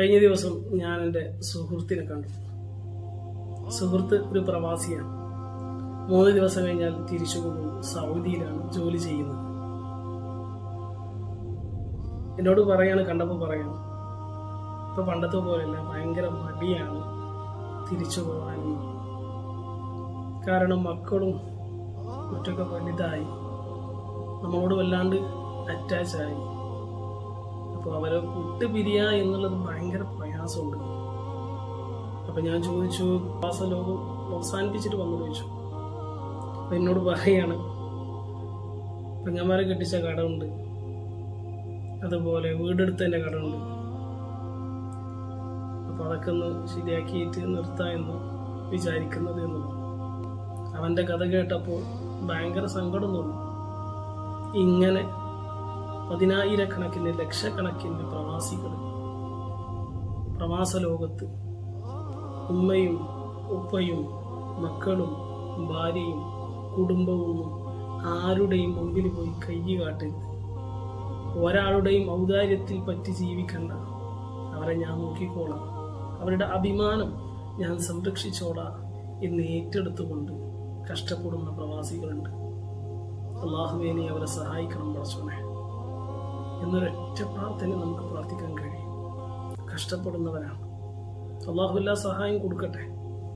കഴിഞ്ഞ ദിവസം ഞാൻ എന്റെ സുഹൃത്തിനെ കണ്ടു. സുഹൃത്ത് ഒരു പ്രവാസിയാണ്. മൂന്ന് ദിവസം കഴിഞ്ഞാൽ തിരിച്ചു പോകും സൗദിയിലാണ് ജോലി ചെയ്യുന്നത്. എന്നോട് പറയാണ് കണ്ടപ്പോൾ പറയാണ് ഇപ്പൊ പണ്ടത്തെ പോലെയല്ല ഭയങ്കര മടിയാണ് തിരിച്ചു പോകാൻ കാരണം മക്കളും മറ്റൊക്കെ വലുതായി. നമ്മളോട് വല്ലാണ്ട് അറ്റാച്ച് ആയി. അപ്പോൾ അവരെ വിട്ടുപിരിയുക എന്നുള്ളത് ഭയങ്കര പ്രയാസമുണ്ട്. അപ്പം ഞാൻ ചോദിച്ചു മാസ ലോകം അവസാനിപ്പിച്ചിട്ട് വന്നു ചോദിച്ചു. അപ്പം എന്നോട് പറയാണ് പെങ്ങന്മാരെ കെട്ടിച്ച കടമുണ്ട്. അതുപോലെ വീടെടുത്തതിന്റെ കടമുണ്ട്. അപ്പോൾ അതൊക്കെ ഒന്ന് ശരിയാക്കിയിട്ട് നിർത്താമെന്ന് വിചാരിക്കുന്നത് എന്ന് പറഞ്ഞു. അവന്റെ കഥ കേട്ടപ്പോൾ ഭയങ്കര സങ്കടം തോന്നി. ഇങ്ങനെ പതിനായിരക്കണക്കിന് ലക്ഷക്കണക്കിന് പ്രവാസികൾ പ്രവാസ ലോകത്ത് ഉമ്മയും ഉപ്പയും മക്കളും ഭാര്യയും കുടുംബവും ആരുടെയും മുമ്പിൽ പോയി കൈ കാട്ടരുത് ഒരാളുടെയും ഔദാര്യത്തിൽ പറ്റി ജീവിക്കണ്ട. അവരെ ഞാൻ നോക്കിക്കോളാം. അവരുടെ അഭിമാനം ഞാൻ സംരക്ഷിച്ചോളാം എന്ന് ഏറ്റെടുത്തുകൊണ്ട് കഷ്ടപ്പെടുന്ന പ്രവാസികളുണ്ട്. അള്ളാഹുവേനെ അവരെ സഹായിക്കണം പടച്ചോനെ എന്നൊരൊറ്റ പ്രാർത്ഥന നമുക്ക് പ്രാർത്ഥിക്കാൻ കഴിയും. കഷ്ടപ്പെടുന്നവരാണ്. അള്ളാഹു എല്ലാ സഹായം കൊടുക്കട്ടെ.